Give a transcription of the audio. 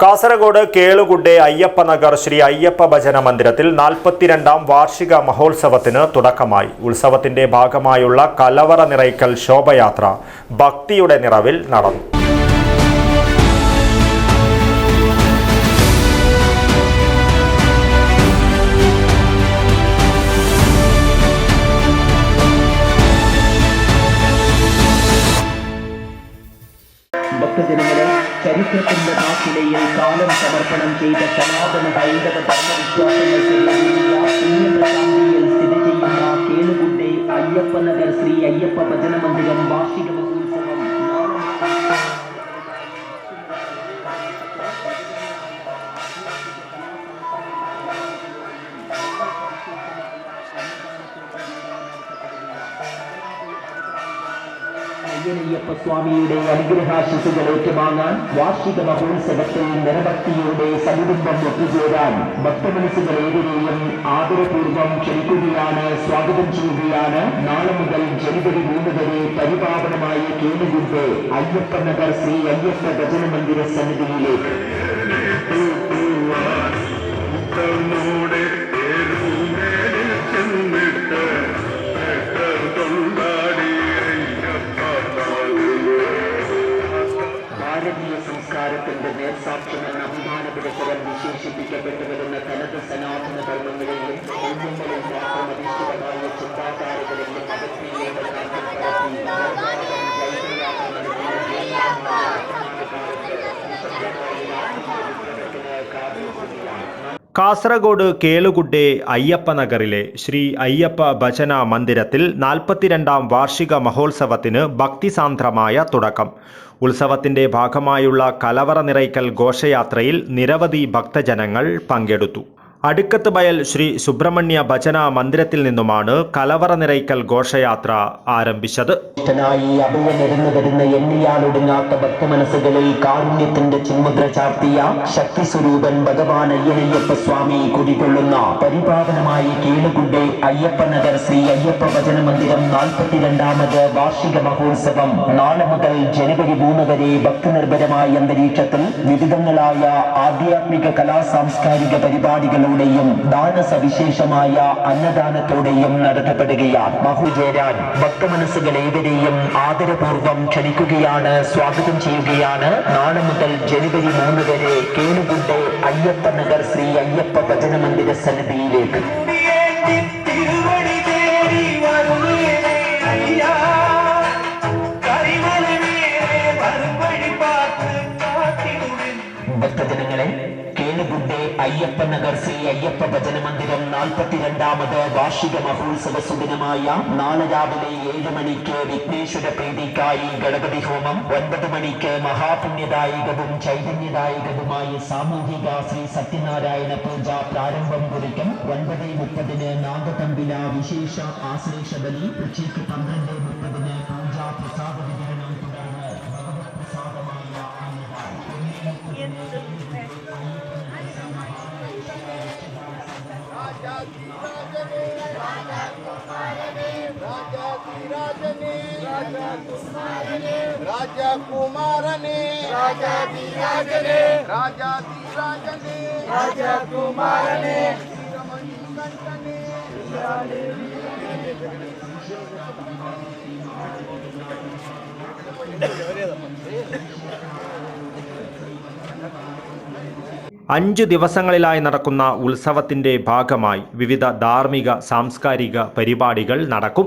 കാസർഗോഡ് കേളുകുഡെ അയ്യപ്പ നഗർ ശ്രീ അയ്യപ്പ ഭജന മന്ദിരത്തിൽ നാൽപ്പത്തിരണ്ടാം വാർഷിക മഹോത്സവത്തിന് തുടക്കമായി. ഉത്സവത്തിന്റെ ഭാഗമായുള്ള കലവറ നിറയ്ക്കൽ ശോഭയാത്ര ഭക്തിയുടെ നിറവിൽ നടന്നു. ഭക്തജനങ്ങളെ ചരിത്രത്തിന്റെ നാട്ടിലെയിൽ കാലം സമർപ്പണം ചെയ്ത സനാതന ഹൈന്ദവ ധർമ്മവിശ്വാസങ്ങൾക്കുള്ള പുണ്യപ്രശാന്തിയിൽ സ്ഥിതി ചെയ്യുന്ന കേളുകുണ്ടെ അയ്യപ്പ നഗർ ശ്രീ അയ്യപ്പ ഭജന മന്ദിരം വാർഷിക അയ്യനയ്യപ്പ സ്വാമിയുടെ അനുഗ്രഹാശിസുകൾ ഏറ്റുവാങ്ങാൻ വാർഷിക മഹോത്സവത്തിൽ നിറഭക്തിയോടെ സമുദ്രം ഒത്തുചേരാൻ ഭക്തമനസ്സുകളേവരെയും ആദരപൂർവം ക്ഷണിക്കുകയാണ് സ്വാഗതം ചെയ്യുകയാണ്. നാളെ മുതൽ ജനുവരി മൂന്ന് വരെ പരിപാവനമായ കേളുകുണ്ട് അയ്യപ്പ നഗർ ശ്രീ അയ്യപ്പ ഭജനമന്ദിര മന്ദിര സന്നിധിയിലേക്ക്. സംസ്കാരത്തിന്റെ നേർസാക്ഷ്യമെന്ന അഭിമാന പുരസ്സരം വിശേഷിപ്പിക്കപ്പെട്ടു വരുന്ന തനത് സനാതന ധർമ്മങ്ങളെയും കാസർഗോഡ് കേളുകുഡെ അയ്യപ്പ നഗറിലെ ശ്രീ അയ്യപ്പ ഭജന മന്ദിരത്തിൽ നാൽപ്പത്തിരണ്ടാം വാർഷിക മഹോത്സവത്തിന് ഭക്തിസാന്ദ്രമായ തുടക്കം. ഉത്സവത്തിന്റെ ഭാഗമായുള്ള കലവറ നിറയ്ക്കൽ ഘോഷയാത്രയിൽ നിരവധി ഭക്തജനങ്ങൾ പങ്കെടുത്തു. അടുക്കത്ത് ബയൽ ശ്രീ സുബ്രഹ്മണ്യ ഭജന മന്ദിരത്തിൽ നിന്നുമാണ് കലവറ നിറയ്ക്കൽ ഘോഷയാത്ര ആരംഭിച്ചത്. അഭയനിരന്നു വരുന്ന എണ്ണിയാലൊടുങ്ങാത്ത ഭക്തമനസ്സുകളിൽ കാരുണ്യത്തിന്റെ ചിന്മുദ്ര ചാർത്തിയ ശക്തി സ്വരൂപൻ ഭഗവാൻ അയ്യനയ്യപ്പ സ്വാമി കുടികൊള്ളുന്ന പരിപാവനമായ കേളുകുണ്ടെ അയ്യപ്പ നഗർ ശ്രീ അയ്യപ്പ ഭജന മന്ദിരം നാൽപ്പത്തിരണ്ടാമത് വാർഷിക മഹോത്സവം. നാളെ മുതൽ ജനുവരി മൂന്ന് വരെ ഭക്തിനിർഭരമായ അന്തരീക്ഷത്തിൽ വിവിധങ്ങളായ ആധ്യാത്മിക കലാ സാംസ്കാരിക പരിപാടികളോടെയും ദാനസവിശേഷമായ അന്നദാനത്തോടെയും നടത്തപ്പെടുകയാണ്. മഹുചേരാൻ ഭക്തമനസ്സുകൾ ഏവരെയും ആദരപൂർവം ക്ഷണിക്കുകയാണ് സ്വാഗതം ചെയ്യുകയാണ്. നാളെ മുതൽ ജനുവരി മൂന്ന് വരെ കേളുകുണ്ടെ അയ്യപ്പ നഗർ ശ്രീ അയ്യപ്പ ഭജന മന്ദിര സന്നിധിയിലേക്ക്. അയ്യപ്പ നഗർ ശ്രീ അയ്യപ്പ ഭജന മന്ദിരം നാൽപ്പത്തിരണ്ടാമത് വാർഷിക മഹോത്സവ സുദിനമായ നാളെ രാവിലെ ഏഴ് മണിക്ക് വിഘ്നേശ്വര പ്രീതിക്കായി ഗണപതി ഹോമം ഒൻപത് മണിക്ക് മഹാപുണ്യദായകവും ചൈതന്യദായകവുമായ സാമൂഹിക ശ്രീ സത്യനാരായണ പൂജ പ്രാരംഭം കുറിക്കും. ഒൻപത് മുപ്പതിന് നാഗതമ്പില വിശേഷ ആശ്ലേഷ ബലി ഉച്ചയ്ക്ക് പന്ത്രണ്ട് മുപ്പതിന് രാജകുമാരനെ രാജാതിരാജനെ രാജാതിരാജനെ രാജകുമാരനെ അഞ്ച് ദിവസങ്ങളിലായി നടക്കുന്ന ഉത്സവത്തിന്റെ ഭാഗമായി വിവിധ ധാർമ്മിക സാംസ്കാരിക പരിപാടികൾ നടക്കും.